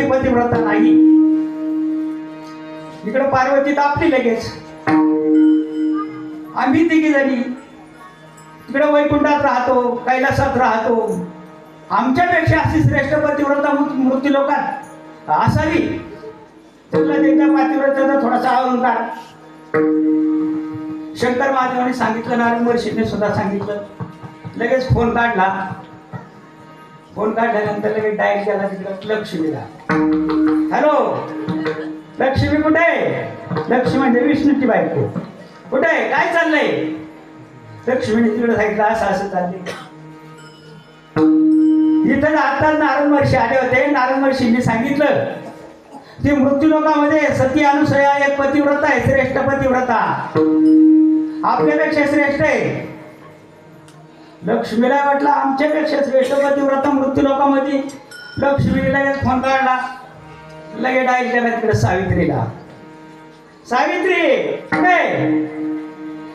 ती पतिव्रता नाही. इकडे पार्वती तापली लगेच. आम्ही तिघी जणी. तिकडे वैकुंठात राहतो कैलासात राहतो. आमच्यापेक्षा अशी श्रेष्ठ पतिव्रता मृत्यू लोकात असावी. तुला त्यांच्या पतिव्रतेचा थोडासा अहंकार. शंकर महादेवाने सांगितलं नारायण वर्षीने सुद्धा सांगितलं. लगेच फोन काढला. फोन काढल्यानंतर लगेच डायल केला तिकडं लक्ष्मीला. हॅलो? लक्ष्मी कुठे आहे? लक्ष्मी म्हणजे विष्णूची बायको. कुठे आहे? काय चाललंय? लक्ष्मीने तिकडे सांगितलं असं असं चाललंय. इथं आता नारायण महर्षी आले होते. नारायण महर्षींनी सांगितलं की मृत्यूलोकामध्ये सती अनुसया एक पतिव्रता आहे श्रेष्ठ पतिव्रता. आपल्यापेक्षा श्रेष्ठ आहे. लक्ष्मीला वाटलं आमच्यापेक्षा श्रेष्ठ मृत्यू मृत्यूलोकामध्ये लक्ष्मीने लगेच फोन काढला. लगेच डाईल केला तिकडे सावित्रीला. सावित्री कुठे?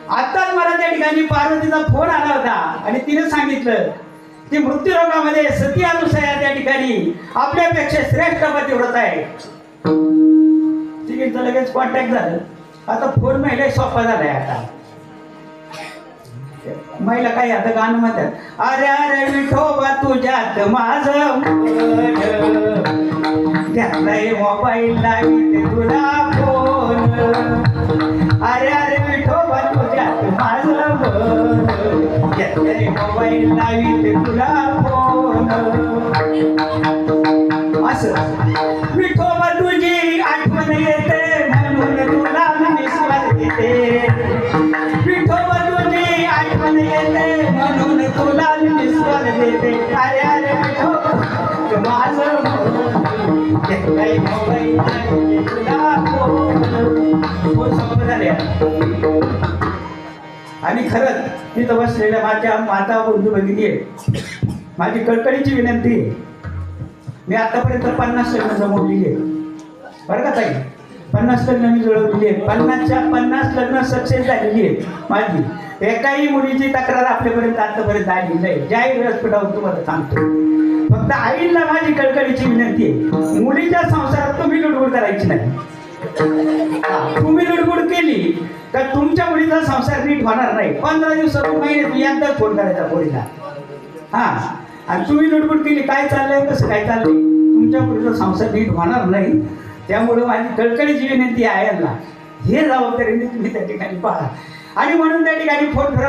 आताच मला त्या ठिकाणी पार्वतीचा फोन आला होता आणि तिने सांगितलं की मृत्यूलोकामध्ये सती अनुसया त्या ठिकाणी. आपल्यापेक्षा श्रेष्ठ पतिव्रता आहे. तिघींचं लगेच कॉन्टॅक्ट झालं. आता फोन महिला सोपा झालाय आता. महिला काय आता गाणं म्हणतात अरे अरे विठोबा तुझ्यात माझ त्यालाय मोबाईल लावी तुला फोन अरे अरे विठोबा तुझ्यात माझ त्यालाय मोबाईल लावी तुला फोन असं. विठोबा तुझी आठवण येते. आठवण म्हणून तुला विश्वास देते अरे अरे हो. विठोबा माझं आणि खरंच मी फोन खरंच बसलेल्या माझ्या माता बंधू भगिनी आहे. माझी कळकळीची विनंती आहे. मी आतापर्यंत पन्नास लग्न जमवलेली आहे. बरं का ताई? पन्नास लग्न मी जुळवलेली आहे पन्नासच्या पन्नास लग्न सक्सेस झालेली आहे माझी. एकाही मुलीची तक्रार आपल्यापर्यंत आतापर्यंत आली नाही. ज्याही व्यासपीठावर तुम्हाला सांगतो. फक्त आईला माझी कळकळीची विनंती आहे. मुलीच्या संसारात तुम्ही लुडबुड करायची नाही. तुम्ही लुडबुड केली तर तुमच्या मुलीचा संसार नीट होणार नाही. पंधरा दिवसातून महिन्यात एकदा फोन करायचा मुलीला हा आणि तुम्ही लुडबुड केली काय चाललंय कसं काय चाललंय? तुमच्या मुलीचा संसार नीट होणार नाही. त्यामुळे माझी कडकडीची विनंती आहे यांना. हे जबाबदारीने तुम्ही त्या ठिकाणी पाहा आणि म्हणून त्या ठिकाणी फोन